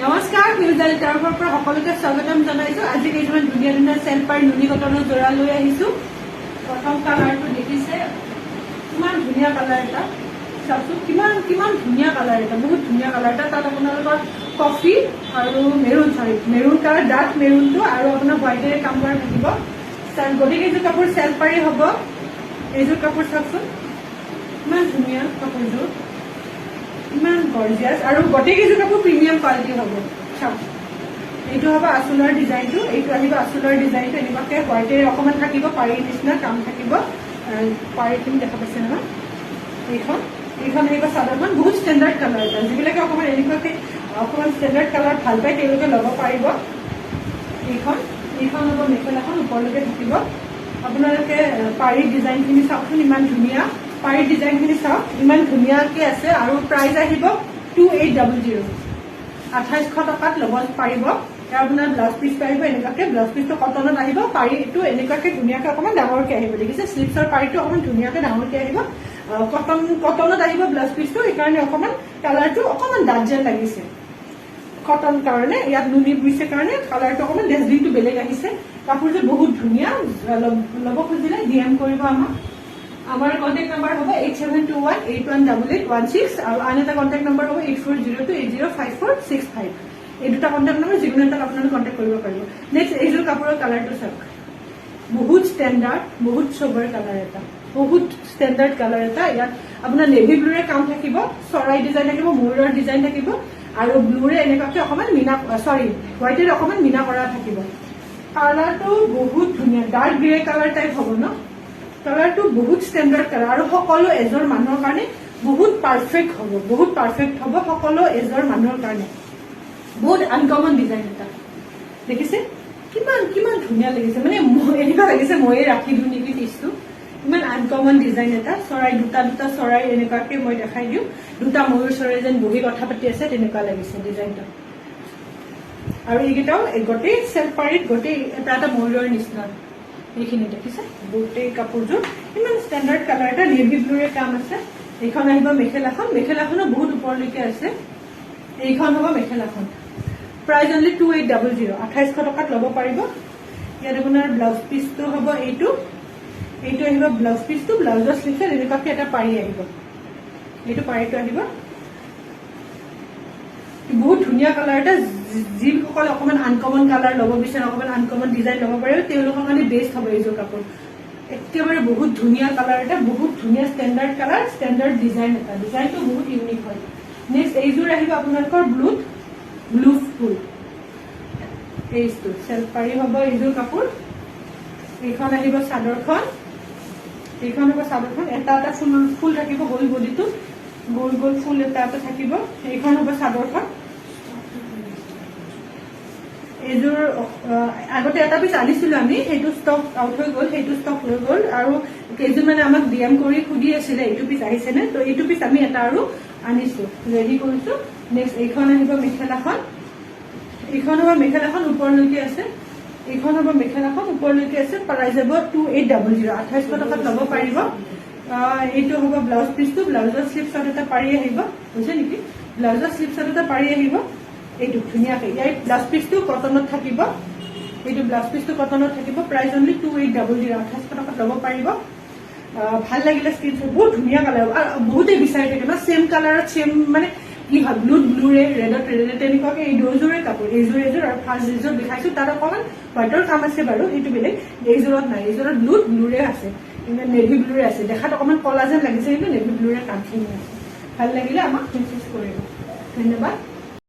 নমস্কাৰ ফিউজাল তৰফৰ পৰা সকলোকে স্বাগতম জনাইছো। আজি কেইটামান ধুনীয়া ধুনীয়া চেল্ফ পাই নুনি কটনৰ যোৰা লৈ আহিছো। প্ৰথম কালাৰটো দেখিছে। কিমান ধুনীয়া কালাৰ এটা। চাওকচোন কিমান কিমান ধুনীয়া কালাৰ এটা, বহুত ধুনীয়া কালাৰ এটা। তাত আপোনালোকৰ কফি আৰু মেৰুন, চৰি, মেৰুন কালাৰ, ডাৰ্ক মেৰুনটো আৰু আপোনাৰ হোৱাইটেৰে কাম কৰা থাকিব। চেল- গোটেইকেইযোৰ কাপোৰ চেল্ফ পাৰি হ'ব। এইযোৰ কাপোৰ চাওকচোন ইমান ধুনীয়া কাপোৰযোৰ। ইমান গৰ্জিয়াছ আৰু গোটেইকেইযোৰ কাপোৰ প্ৰিমিয়াম কোৱালিটি হ'ব। চাওক। এইটো হ'ব আচলৰ ডিজাইনটো। এইটো আহিব আচলৰ ডিজাইনটো। এনেকুৱাকে হোৱাইটেৰে অকণমান থাকিব পাৰিৰ নিচিনা কাম থাকিব। পাৰিখিনি দেখা পাইছে নহয়? এইখন। এইখন আহিব চাদৰখন। বহুত ষ্টেণ্ডাৰ্ড কালাৰ এটা। যিবিলাকে অকণমান এনেকুৱাকে অকণমান ষ্টেণ্ডাৰ্ড কালাৰ ভাল পায় তেওঁলোকে ল'ব পাৰিব। এইখন। এইখন হ'ব মেখেলাখন। ওপৰলৈকে থাকিব আপোনালোকে পাৰিৰ ডিজাইনখিনি চাওকচোন। ইমান ধুনীয়া। পাৰিৰ ডিজাইনখিনি চাওক ইমান ধুনীয়াকে আছে আৰু প্ৰাইচ আহিব টু এইট ডাবল জিৰ' আঠাইছশ টকাত ল'ব পাৰিব। আপোনাৰ ব্লাউজ পিচ পাৰিব এনেকুৱাকে ব্লাউজ পিচটো কটনত আহিব। পাৰিটো এনেকুৱাকে ধুনীয়াকে অকণমান ডাঙৰকে আহিব দেখিছে? শ্লিপছৰ পাৰিটো অকণমান ধুনীয়াকে ডাঙৰকে আহিব। আহ, কটন কটনত আহিব ব্লাউজ পিচটো সেইকাৰণে অকণমান কালাৰটো অকণমান ডাঠ যেন লাগিছে। কটন কাৰণে ইয়াত নুনি বুইছে কাৰণে কালাৰটো অকণমান ডেজলিংটো বেলেগ আহিছে। কাপোৰযোৰ বহুত ধুনীয়া ল'ব খুজিলে ডি এম কৰিব আমাক। আমাৰ কণ্টেক্ট নাম্বাৰ হ'ব eight seven two one eight one double eight one six আৰু আন এটা কণ্টেক্ট নাম্বাৰ হ'ব eight four zero' two eight zero' five four six five এই দুটা কণ্টেক্ট নাম্বাৰ যিকোনো এটাত আপোনালোকে কণ্টেক্ট কৰিব পাৰিব। নেক্সট এইযোৰ কাপোৰৰ কালাৰটো চাওক। বহুত ষ্টেণ্ডাৰ্ড বহুত চবৰ কালাৰ এটা। বহুত ষ্টেণ্ডাৰ্ড কালাৰ এটা। ইয়াত আপোনাৰ নেভি ব্লুৰে কাম থাকিব চৰাই ডিজাইন থাকিব ময়ূৰৰ ডিজাইন থাকিব আৰু ব্লুৰে এনেকুৱাকে অকণমান মীনা চৰি হোৱাইটেৰে অকণমান মীনা কৰা থাকিব। কালাৰটো বহুত ধুনীয়া ডাৰ্ক গ্ৰে কালাৰ টাইপ হ'ব ন? কালাৰটো বহুত ষ্টেণ্ডাৰ্ড কালাৰ আৰু সকলো এজৰ মানুহৰ কাৰণে বহুত পাৰফেক্ট হ'ব বহুত পাৰফেক্ট হ'ব সকলো এজৰ মানুহৰ কাৰণে। বহুত আনকমন ডিজাইন এটা। দেখিছে? কিমান কিমান ধুনীয়া লাগিছে। মানে এনেকুৱা লাগিছে ময়ে ৰাখি দিওঁ নেকি পিচটো ইমান আনকমন ডিজাইন এটা। চৰাই দুটা দুটা চৰাই এনেকুৱাকে মই দেখাই দিওঁ। দুটা ময়ূৰ চৰাই যেন বহি কথা পাতি আছে তেনেকুৱা লাগিছে ডিজাইনটো আৰু এইকেইটাও এই গোটেই চেল্ফ পাৰিত গোটেই এটা এটা ময়ূৰৰ নিচিনা। এইখিনি দেখিছে গোটেই কাপোৰযোৰ। ইমান ষ্টেণ্ডাৰ্ড কালাৰ এটা নেভি ব্লুৰে কাম আছে। এইখন আহিব মেখেলাখন। মেখেলাখনো বহুত ওপৰলৈকে আছে। এইখন হ'ব মেখেলাখন। Price only two eight double zero' আঠাইছশ টকাত ল'ব পাৰিব। ইয়াত আপোনাৰ ব্লাউজ পিচটো হ'ব এইটো। এইটো আহিব ব্লাউজ পিচটো ব্লাউজৰ শ্লিভত এনেকুৱাকে এটা পাৰি আহিব। এইটো পাৰিটো আহিব বহুত ধুনীয়া কালাৰ এটা। যিসকলে অকণমান আনকমন কালাৰ ল'ব বিচাৰে অকণমান আনকমন ডিজাইন ল'ব পাৰে, তেওঁলোকৰ কাৰণে বেষ্ট হ'ব এইযোৰ কাপোৰ। একেবাৰে বহুত ধুনীয়া কালাৰ এটা, বহুত ধুনীয়া ষ্টেণ্ডাৰ্ড কালাৰ ষ্টেণ্ডাৰ্ড ডিজাইন এটা। ডিজাইনটো বহুত ইউনিক হয়। নেক্সট এইযোৰ আহিব আপোনালোকৰ ব্লুত ব্লু ফুল। এইটো চেল্ফ হ'ব এইযোৰ কাপোৰ। এইখন আহিব চাদৰখন। এইখন হ'ব চাদৰখন। এটা এটা ফুল ফুল থাকিব, গোল বডিটো। গোল গোল ফুল এটা এটা থাকিব। এইখন হ'ব চাদৰখন। এইযোৰ আগতে এটা পিচ আনিছিলো আমি সেইটো ষ্টক আউট হৈ গ'ল সেইটো ষ্টক হৈ গ'ল আৰু কেইজনমানে আমাক ডি এম কৰি সুধি আছিলে এইটো পিচ আহিছেনে তো এইটো পিচ আমি এটা আৰু আনিছো ৰেডি কৰিছো। নেক্সট এইখন আহিব মেখেলাখন। এইখন হ'ব মেখেলাখন ওপৰলৈকে আছে। এইখন হ'ব মেখেলাখন ওপৰলৈকে আছে প্ৰাইজ হ'ব টু এইট ডাবল জিৰ' আঠাইছশ টকাত ল'ব পাৰিব। এইটো হ'ব ব্লাউজ পিচটো ব্লাউজৰ শ্লিপছত এটা পাৰি আহিব হৈছে নেকি? ব্লাউজৰ শ্লিপছত এটা পাৰি আহিব। এইটো ধুনীয়াকে ইয়াৰ ব্লাউজ পিচটো কটনত থাকিব। এইটো ব্লাউজ পিচটো কটনত থাকিব। Price only two eight double zero' আঠাইছশ টকাত ল'ব পাৰিব। ভাল লাগিলে স্ক্ৰীনশ্বট বহুত ধুনীয়া কালাৰ আৰু বহুতেই বিচাৰি থাকে ন ছেম কালাৰত ছেম মানে কি হয় ব্লুত ব্লুৰে ৰেডত ৰেডে তেনেকুৱাকে এই দুযোৰে কাপোৰ এইযোৰ এইযোৰ আৰু ফাৰ্ষ্ট যিযোৰ দেখাইছো তাত অকণমান হোৱাইটৰ কাম আছে বাৰু সেইটো বেলেগ। এইযোৰত নাই এইযোৰত ব্লুত ব্লুৰে আছে। কিন্তু নেভি ব্লুৰে আছে। দেখাত অকণমান কলা যেন লাগিছে কিন্তু নেভি ব্লুৰে কামখিনি আছে। ভাল লাগিলে আমাক মেছেজ কৰিব। ধন্যবাদ।